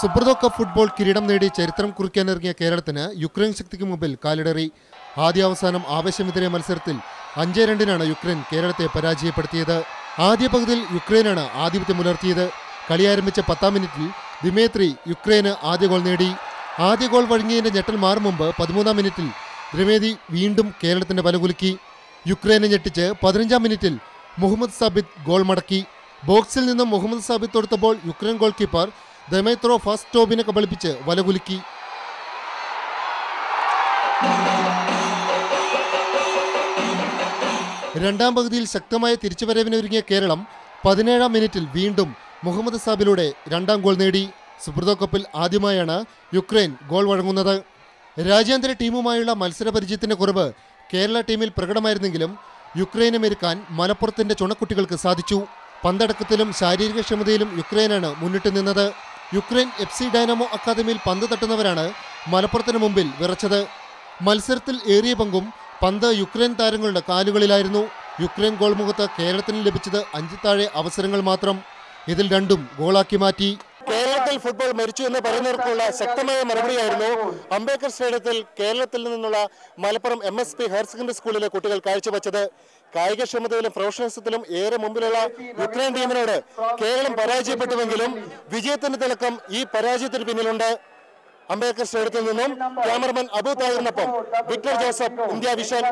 Subroto cup football കിരീടം നേടി ചരിത്രം കുറിക്കാനിറങ്ങിയ കേരളത്തിന് യുക്രൈൻ ശക്തിക്ക് മുമ്പിൽ കാലിടറി. ആദ്യ അവസാനം ആവശ്യമെതിരെ മത്സരത്തിൽ അഞ്ച് രണ്ടിനാണ് യുക്രൈൻ കേരളത്തെ പരാജയപ്പെടുത്തിയത്. ആദ്യ പകുതിയിൽ യുക്രൈനാണ് ആധിപത്യം പുലർത്തിയത്. കളി ആരംഭിച്ച പത്താം മിനിറ്റിൽ ദിമേത്രി യുക്രൈന് ആദ്യ ഗോൾ നേടി. ആദ്യ ഗോൾ വഴങ്ങിയതിന്റെ ഞെട്ടൽ മാറും മുമ്പ് പതിമൂന്നാം മിനിറ്റിൽ ദ്രിവേദി വീണ്ടും കേരളത്തിന്റെ വലകുലുക്കി. യുക്രൈനെ ഞെട്ടിച്ച് പതിനഞ്ചാം മിനിറ്റിൽ മുഹമ്മദ് സാബിദ് ഗോൾ മടക്കി. ബോക്സിൽ നിന്നും മുഹമ്മദ് സാബിദ് തൊടുത്ത ball Ukraine goalkeeper Dmytro ഫസ്റ്റ് ടോബിനെ കബളിപ്പിച്ച് വലകുലുക്കി രണ്ടാം പകുതിയിൽ ശക്തമായ തിരിച്ചുവരവിനൊരുങ്ങിയ കേരളം പതിനേഴാം മിനിറ്റിൽ വീണ്ടും മുഹമ്മദ് സാബിലൂടെ രണ്ടാം ഗോൾ നേടി. സുബ്രതോ കപ്പിൽ ആദ്യമായാണ് യുക്രൈൻ ഗോൾ വഴങ്ങുന്നത്. രാജ്യാന്തര ടീമുമായുള്ള മത്സരപരിചയത്തിന്റെ കുറവ് കേരള ടീമിൽ പ്രകടമായിരുന്നെങ്കിലും യുക്രൈനെ മെരുക്കാൻ മലപ്പുറത്തിന്റെ ചുണക്കുട്ടികൾക്ക് സാധിച്ചു. പന്തടക്കത്തിലും ശാരീരികക്ഷമതയിലും യുക്രൈനാണ് മുന്നിട്ട് നിന്നത്. യുക്രൈൻ എഫ് സി ഡൈനാമോ അക്കാദമിയിൽ പന്ത് തട്ടുന്നവരാണ് മലപ്പുറത്തിന് മുമ്പിൽ വിറച്ചത്. മത്സരത്തിൽ ഏറിയ പങ്കും പന്ത് യുക്രൈൻ താരങ്ങളുടെ കാലുകളിലായിരുന്നു. യുക്രൈൻ ഗോൾമുഖത്ത് കേരളത്തിന് ലഭിച്ചത് അഞ്ച് താഴെ അവസരങ്ങൾ മാത്രം. ഇതിൽ രണ്ടും ഗോളാക്കി മാറ്റി. കേരളത്തിൽ ഫുട്ബോൾ മരിച്ചു എന്ന് പറയുന്നവർക്കുള്ള ശക്തമായ മറുപടിയായിരുന്നു. അംബേദ്കർ സ്റ്റേഡിയത്തിൽ കേരളത്തിൽ നിന്നുള്ള Malappuram M S P higher secondary സ്കൂളിലെ കുട്ടികൾ കാഴ്ചവെച്ചത്. കായികക്ഷമതയിലും പ്രൊഫഷണലിസത്തിലും ഏറെ മുമ്പിലുള്ള യുക്രൈൻ ടീമിനോട് കേരളം പരാജയപ്പെട്ടുവെങ്കിലും വിജയത്തിന്റെ തിളക്കം ഈ പരാജയത്തിന് പിന്നിലുണ്ട്. അംബേദ്കർ സ്റ്റേഡിയത്തിൽ നിന്നും ക്യാമറമാൻ അബു താഹിറിനൊപ്പം വിക്ടർ ജോസഫ് ഇന്ത്യ വിഷൻ.